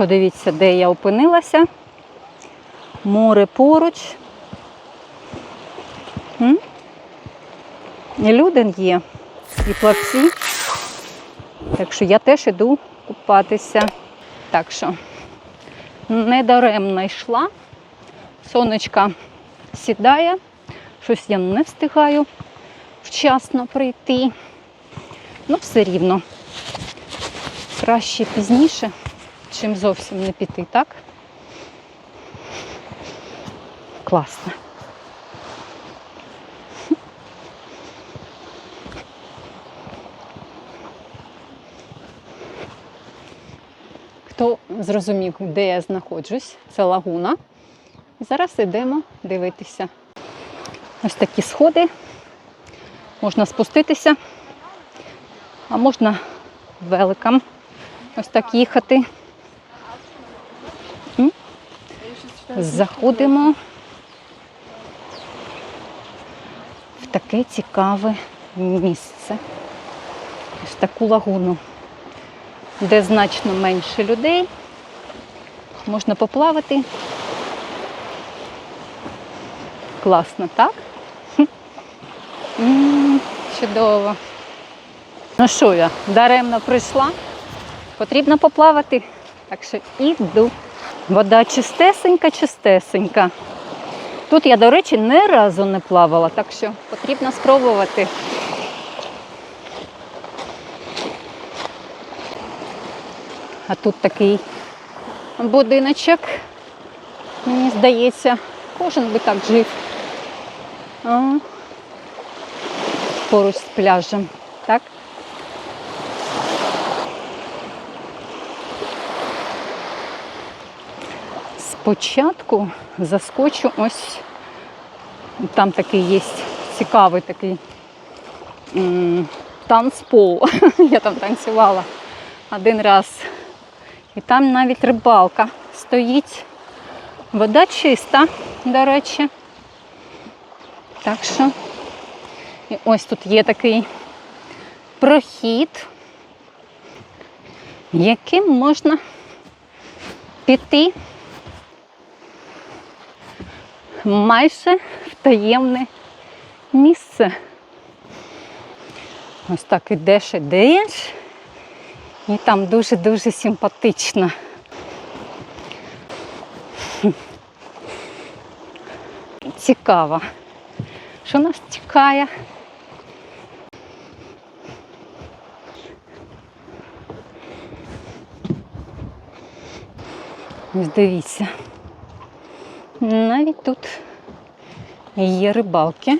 Подивіться, де я опинилася. Море поруч. І люди є, і плавці. Так що я теж іду купатися. Так що недаремно йшла. Сонечка сідає, щось я не встигаю вчасно прийти. Ну, все рівно. Краще пізніше, чим зовсім не піти, так? Класно. Хто зрозумів, де я знаходжусь, це лагуна. Зараз йдемо дивитися. Ось такі сходи. Можна спуститися, а можна великом ось так їхати. М? Заходимо в таке цікаве місце. Ось таку лагуну, де значно менше людей. Можна поплавати. Класно, так? М, Чудово. Ну що я, даремно прийшла? Потрібно поплавати. Так що іду. Вода чистесенька, чистесенька. Тут я, до речі, ні разу не плавала, так що потрібно спробувати. А тут такий будиночок. Мені здається, кожен би так жив. А, поруч з пляжем. Так? Спочатку заскочу ось там такий є цікавий такий танцпол. Я там танцювала один раз. І там навіть рибалка стоїть. Вода чиста, до речі. Так що і ось тут є такий прохід, яким можна піти майже в таємне місце. Ось так ідеш, ідеш, і там дуже-дуже симпатично. Цікаво. Що нас чекає? Ось дивіться. Навіть тут є рибалки.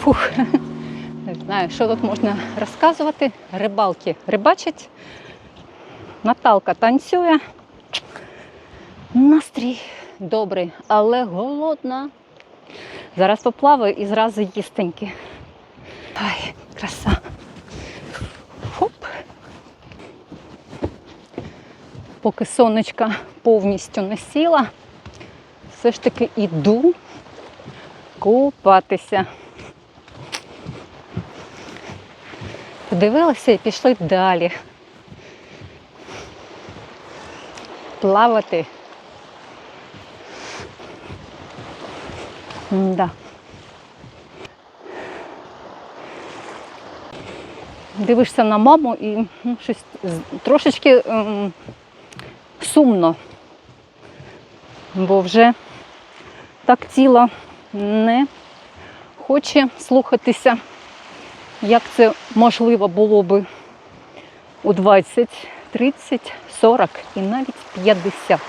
Фух. Не знаю, що тут можна розказувати. Рибалки рибачать. Наталка танцює. Настрій добрий, але голодна. Зараз поплаваю і зразу їстеньки. Ай, краса. Хоп. Поки сонечка повністю не сіла, все ж таки іду купатися. Подивилася і пішли далі. Плавати. Да. Дивишся на маму і ну, щось трошечки ем, сумно, бо вже так тіло не хоче слухатися як це можливо було би у 20, 30, 40 і навіть 50.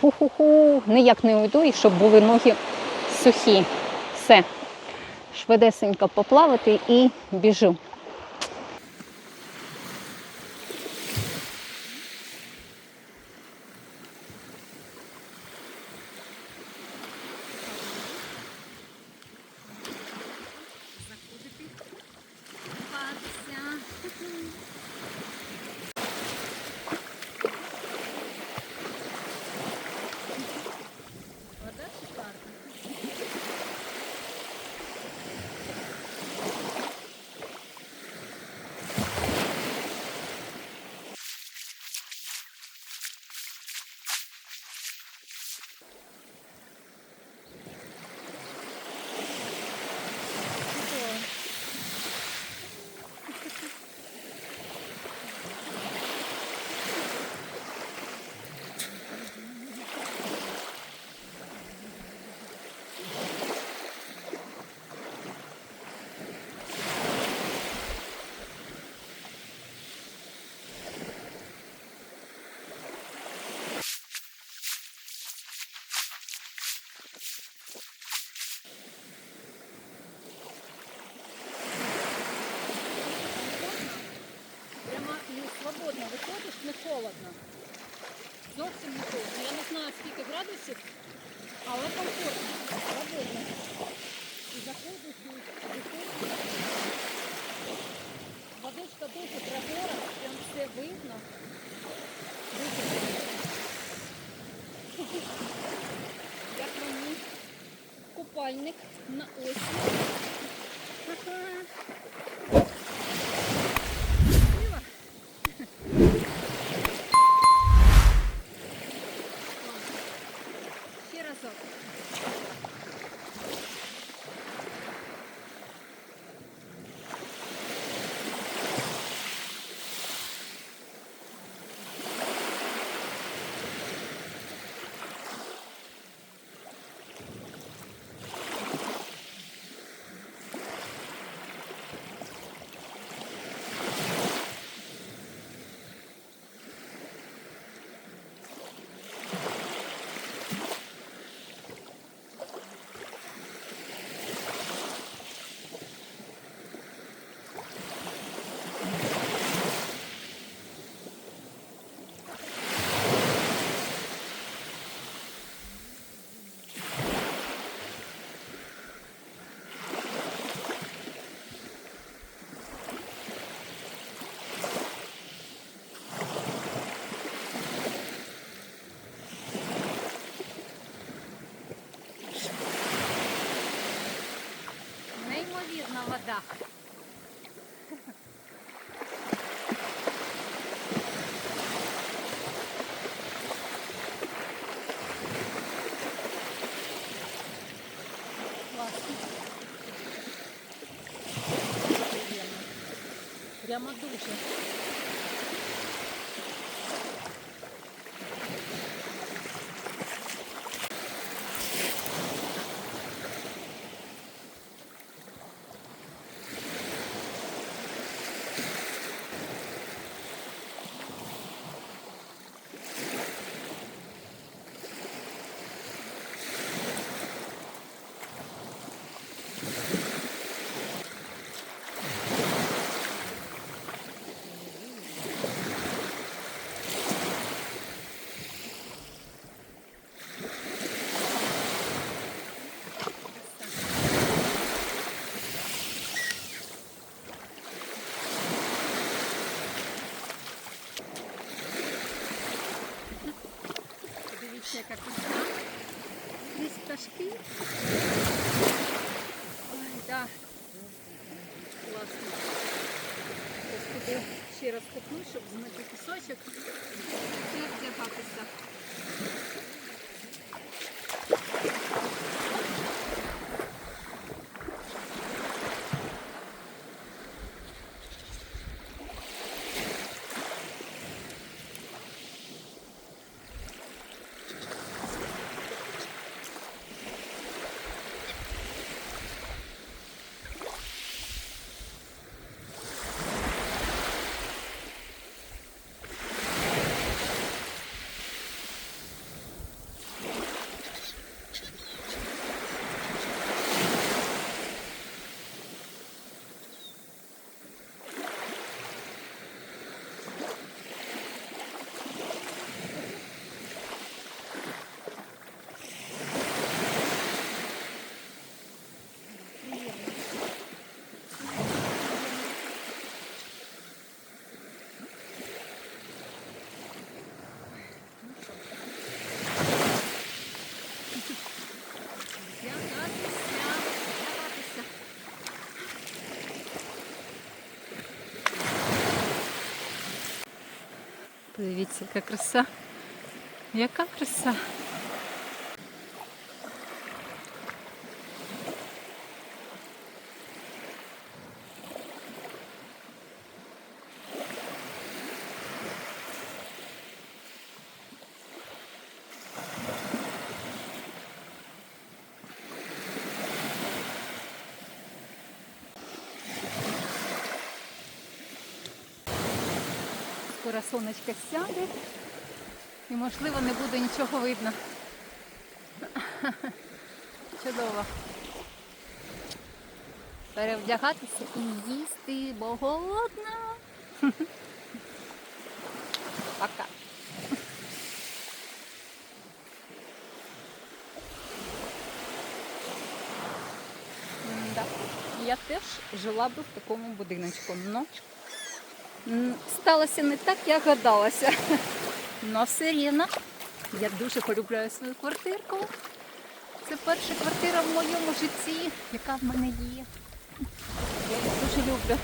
Ху-ху-ху, ніяк не уйду, і щоб були ноги сухі. Все. Швидесенько поплавати і біжу. пісочок, але комфортно, свободно. І заходиш, і виходиш. Водичка дуже прозора, прям все видно. Дуже круто. Як мені купальник на осінь. Приємно. Прямо дуже. Подивіться, яка краса. Яка краса. скоро сонечко сяде і можливо не буде нічого видно. Чудово. Перевдягатися і їсти, бо голодна. Пока. Я теж жила би в такому будиночку. ночку. Ну, сталося не так, як гадалося. Но все рівно я дуже полюбляю свою квартирку. Це перша квартира в моєму житті, яка в мене є. Я її дуже люблю.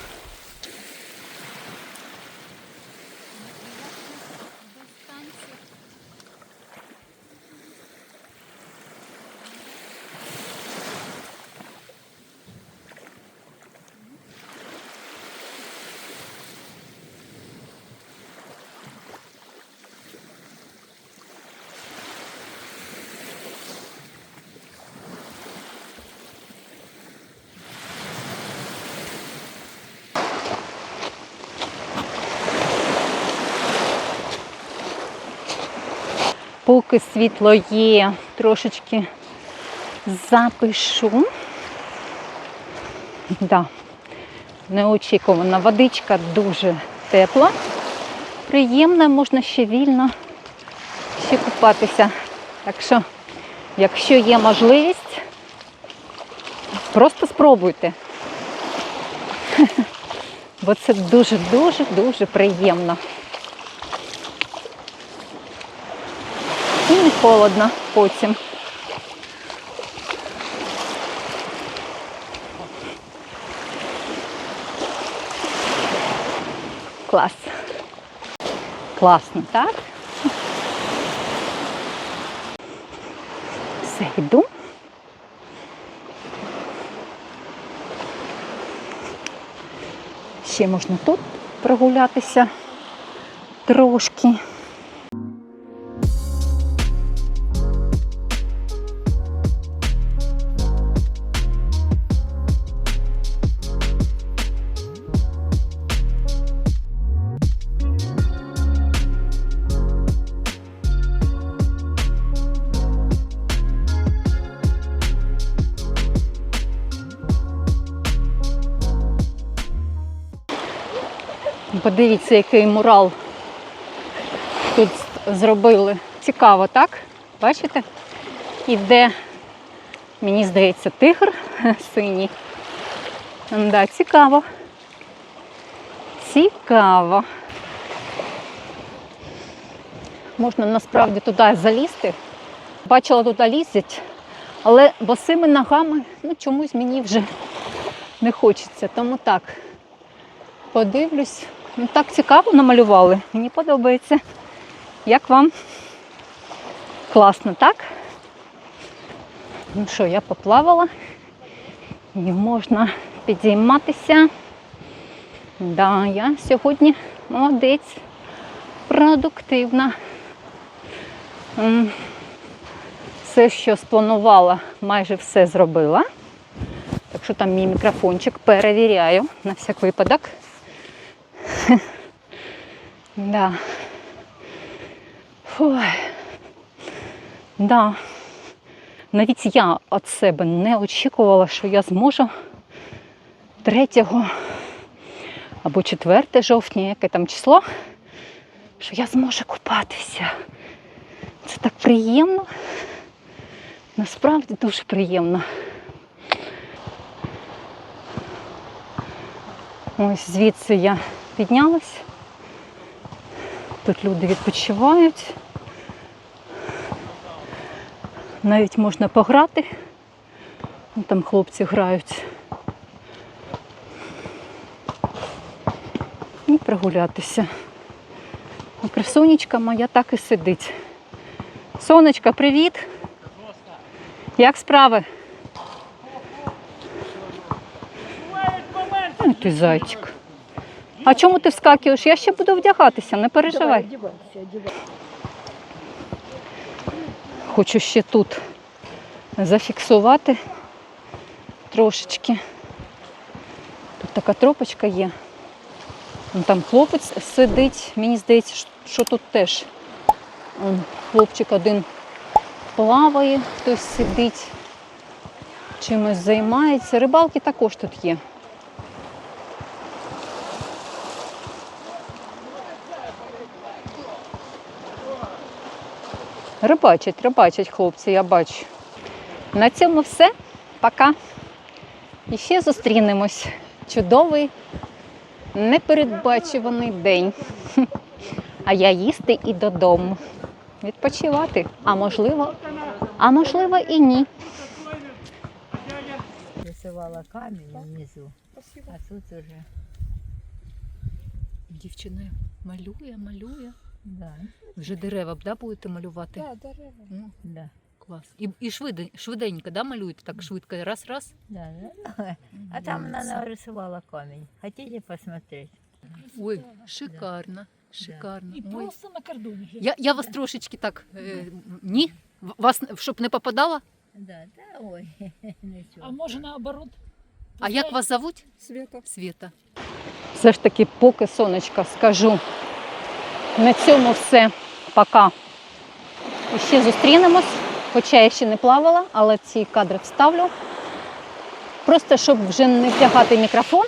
Поки світло є, трошечки запишу. Да. Неочікувана водичка дуже тепла, приємна, можна ще вільно ще купатися. Так що, якщо є можливість, просто спробуйте. Бо це дуже-дуже дуже приємно. І не холодно потім. Клас. Класно, так? Все, йду. Ще можна тут прогулятися трошки. Подивіться, який мурал тут зробили. Цікаво, так? Бачите? Іде, мені здається, тигр синій. Да, цікаво. Цікаво. Можна насправді туди залізти. Бачила, туди лізять, але босими ногами ну, чомусь мені вже не хочеться. Тому так. Подивлюсь. Ну, так цікаво намалювали. Мені подобається. Як вам? Класно, так? Ну що, я поплавала. І можна підійматися. Да, я сьогодні молодець, продуктивна. Все, що спланувала, майже все зробила. Так що там мій мікрофончик перевіряю на всяк випадок. Да. Фух. Да. Навіть я від себе не очікувала, що я зможу 3 або 4 жовтня, яке там число, що я зможу купатися. Це так приємно. Насправді дуже приємно. Ось звідси я піднялась. Тут люди відпочивають. Навіть можна пограти. Ну, Там хлопці грають. І прогулятися. А красунечка моя так і сидить. Сонечка, привіт! Як справи? Ой, ти зайчик. А чому ти вскакуєш? Я ще буду вдягатися, не переживай. Хочу ще тут зафіксувати трошечки. Тут така тропочка є. Там хлопець сидить. Мені здається, що тут теж хлопчик один плаває, хтось сидить, чимось займається. Рибалки також тут є. Рибачать, рибачать хлопці, я бачу. На цьому все. Пока. І ще зустрінемось. Чудовий, непередбачуваний день. А я їсти і додому. Відпочивати. А можливо, а можливо і ні. Рисувала камінь внизу, а тут уже Дівчина малює, малює. Да, Вже дерева б да, будете малювати? Так, дерева. Ну, да, клас. І, і швидень, швиденько да, малюєте, так швидко, раз-раз. да, да. А там она нарисовала камень. Хотите посмотреть? Ой, шикарно, шикарно. І Ой. просто на кордоні. Я, я вас трошечки так. Е, ні? В- Вас щоб не попадала? Да, да, ой, А нічого. може наоборот? А як вас зовуть? Свята. Світа. Все ж таки, поки сонечка скажу. На цьому все. Пока. І ще зустрінемось. Хоча я ще не плавала, але ці кадри вставлю. Просто щоб вже не втягати мікрофон,